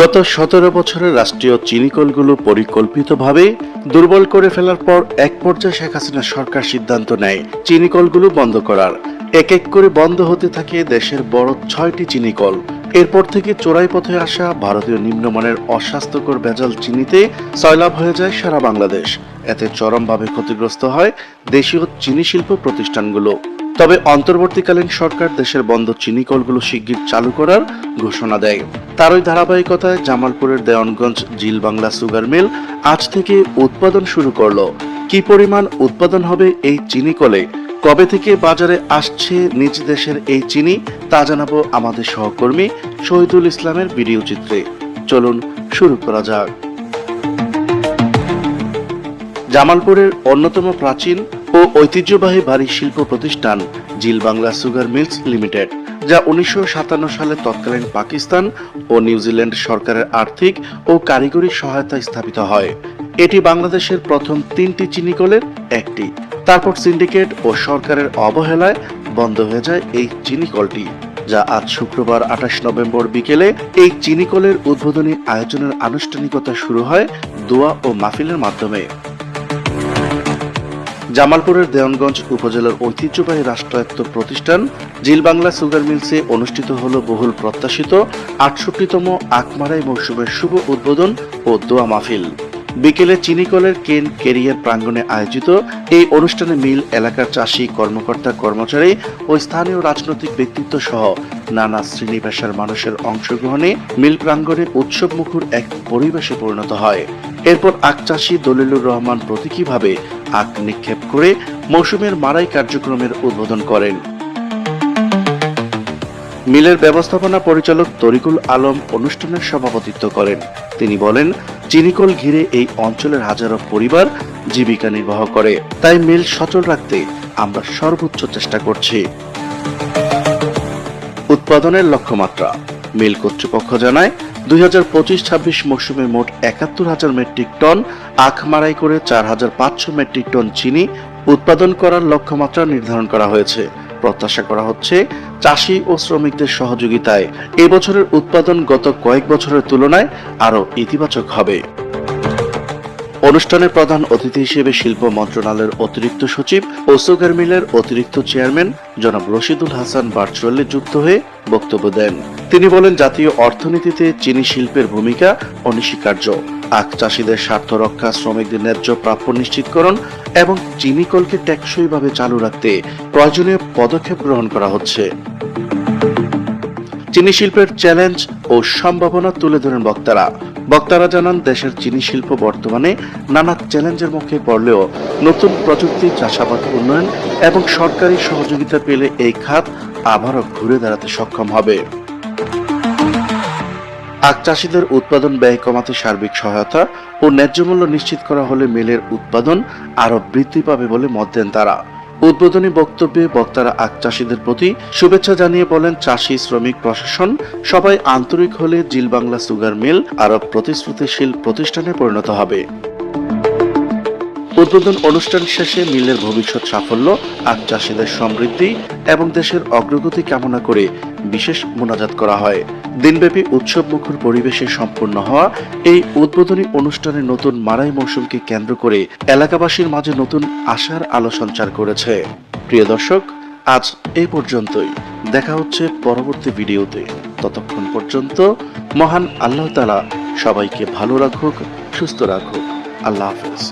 গত সতেরো বছরের রাষ্ট্রীয় চিনিকলগুলো পরিকল্পিতভাবে দুর্বল করে ফেলার পর এক পর্যায়ে শেখ হাসিনা সরকার সিদ্ধান্ত নেয় চিনিকলগুলো বন্ধ করার। এক এক করে বন্ধ হতে থাকে দেশের বড় ছয়টি চিনিকল এরপর থেকে চোরাই পথে আসা ভারতীয় নিম্নমানের অস্বাস্থ্যকর ভেজাল চিনিতে সয়লাভ হয়ে যায় সারা বাংলাদেশ। এতে চরমভাবে ক্ষতিগ্রস্ত হয় দেশীয় চিনি শিল্প প্রতিষ্ঠানগুলো। তবে অন্তর্বর্তীকালীন সরকার দেশের বন্ধ চিনি কলগুলো শিগগির চালু করার ঘোষণা দেয়। তারই ধারাবাহিকতায় জামালপুরের দেওয়ানগঞ্জ জিল বাংলা সুগার মিল আজ থেকে উৎপাদন শুরু করল। কি পরিমাণ উৎপাদন হবে এই চিনি কলে? কবে থেকে বাজারে আসছে নিজ দেশের এই চিনি? তা জানাব আমাদের সহকর্মী শহীদুল ইসলামের ভিডিও চিত্রে। চলুন শুরু করা যাক। জামালপুরের অন্যতম প্রাচীন ও ঐতিহ্যবাহী ভারী শিল্প প্রতিষ্ঠান Zeal Bangla sugar mills limited, যা উনিশশো সাতান্ন সালে তৎকালীন পাকিস্তান ও নিউজিল্যান্ড সরকারের আর্থিক ও কারিগরি সহায়তায় স্থাপিত হয়। এটি বাংলাদেশের প্রথম তিনটি চিনিকলের একটি। তারপর সিন্ডিকেট ও সরকারের অবহেলায় বন্ধ হয়ে যায় এই চিনিকলটি যা আজ শুক্রবার আঠাশ নভেম্বর বিকেলে এই চিনিকলের উদ্বোধনী আয়োজনের আনুষ্ঠানিকতা শুরু হয় দোয়া ও মাহফিলের মাধ্যমে। জামালপুরের দেওয়ানগঞ্জ উপজেলার ঐতিহ্যবাহী রাষ্ট্রায়ত্ত প্রতিষ্ঠান জিল বাংলা সুগার মিলসে অনুষ্ঠিত হল বহুল প্রত্যাশিত আটষট্টিতম আকমারাই মৌসুমের শুভ উদ্বোধন ও দোয়া মাহফিল। বিকেলে চিনিকলের কেন কেরিয়ার প্রাঙ্গণে আয়োজিত এই অনুষ্ঠানে মিল এলাকার চাষি, কর্মকর্তা, কর্মচারী ও স্থানীয় রাজনৈতিক ব্যক্তিত্ব সহ নানা শ্রেণি পেশার মানুষের অংশগ্রহণে মিল প্রাঙ্গণে উৎসব মুখর এক পরিবেশে পরিণত হয়। এরপর আখ চাষি দলিলুর রহমান প্রতীকীভাবে আখ নিক্ষেপ করে মৌসুমের মারাই কার্যক্রমের উদ্বোধন করেন। মিলের ব্যবস্থাপনা পরিচালক তরিকুল আলম অনুষ্ঠানের সভাপতিত্ব করেন। তিনি বলেন চিনিকল ঘিরে এই অঞ্চলের হাজারো পরিবার জীবিকা নির্বাহ করে। তাই মিল সচল রাখতে আমরা সর্বোচ্চ চেষ্টা করছি। উৎপাদনের লক্ষ্যমাত্রা। মিল কর্তৃপক্ষ জানায়, দুই হাজার পঁচিশ ছাব্বিশ মৌসুমে মোট একাত্তর হাজার মেট্রিক টন আখ মারাই করে চার হাজার পাঁচশো মেট্রিক টন চিনি উৎপাদন করার লক্ষ্যমাত্রা নির্ধারণ করা হয়েছে। প্রত্যাশা করা হচ্ছে চাষি ও শ্রমিকদের সহযোগিতায় এবছরের উৎপাদন গত কয়েক বছরের তুলনায় আরও ইতিবাচক হবে। অনুষ্ঠানে প্রধান অতিথি হিসেবে শিল্প মন্ত্রণালয়ের অতিরিক্ত সচিব ও সুগার মিলের অতিরিক্ত চেয়ারম্যান জনাব রশিদুল হাসান বার্চুয়ালে যুক্ত হয়ে বক্তব্য দেন। তিনি বলেন, জাতীয় অর্থনীতিতে চিনি শিল্পের ভূমিকা অনস্বীকার্য। আখ চাষিদের স্বার্থ রক্ষা, শ্রমিকদের ন্যায্য প্রাপ্য নিশ্চিতকরণ এবং চিনি কলকে টেকসইভাবে চালু রাখতে প্রয়োজনীয় পদক্ষেপ গ্রহণ করা হচ্ছে। চিনি শিল্পের চ্যালেঞ্জ ও সম্ভাবনা তুলে ধরেন বক্তারা। বক্তারা জানান, দেশের চিনি শিল্প বর্তমানে নানা চ্যালেঞ্জের মুখে পড়লেও নতুন প্রযুক্তি, চাষাবাদ, উন্নয়ন এবং সরকারি সহযোগিতা পেলে এই খাত আবারও ঘুরে দাঁড়াতে সক্ষম হবে। আখ চাষিদের উৎপাদন ব্যয় কমাতে সার্বিক সহায়তা ও ন্যায্য মূল্য নিশ্চিত করা হলে মেলের উৎপাদন আরও বৃদ্ধি পাবে বলে মত দেন তারা। উদ্বোধনী বক্তব্যে বক্তারা আখ চাষিদের প্রতি শুভেচ্ছা জানিয়ে বলেন, চাষি, শ্রমিক, প্রশাসন সবাই আন্তরিক হলে জিল বাংলা সুগার মিল আরব প্রতিশ্রুতিশীল প্রতিষ্ঠানে পরিণত হবে। উদ্বোধন অনুষ্ঠান শেষে মিলের ভবিষ্যৎ সাফল্য, আর চাষিদের সমৃদ্ধি এবং দেশের অগ্রগতি কামনা করে বিশেষ মোনাজাত করা হয়। দিনব্যাপী উৎসব মুখর পরিবেশে সম্পূর্ণ হওয়া এই উদ্বোধনী অনুষ্ঠানে নতুন মারাই মৌসুমকে কেন্দ্র করে এলাকাবাসীর মাঝে নতুন আশার আলো সঞ্চার করেছে। প্রিয় দর্শক, আজ এই পর্যন্তই। দেখা হচ্ছে পরবর্তী ভিডিওতে। ততক্ষণ পর্যন্ত মহান আল্লাহ তালা সবাইকে ভালো রাখুক, সুস্থ রাখুক। আল্লাহ হাফেজ।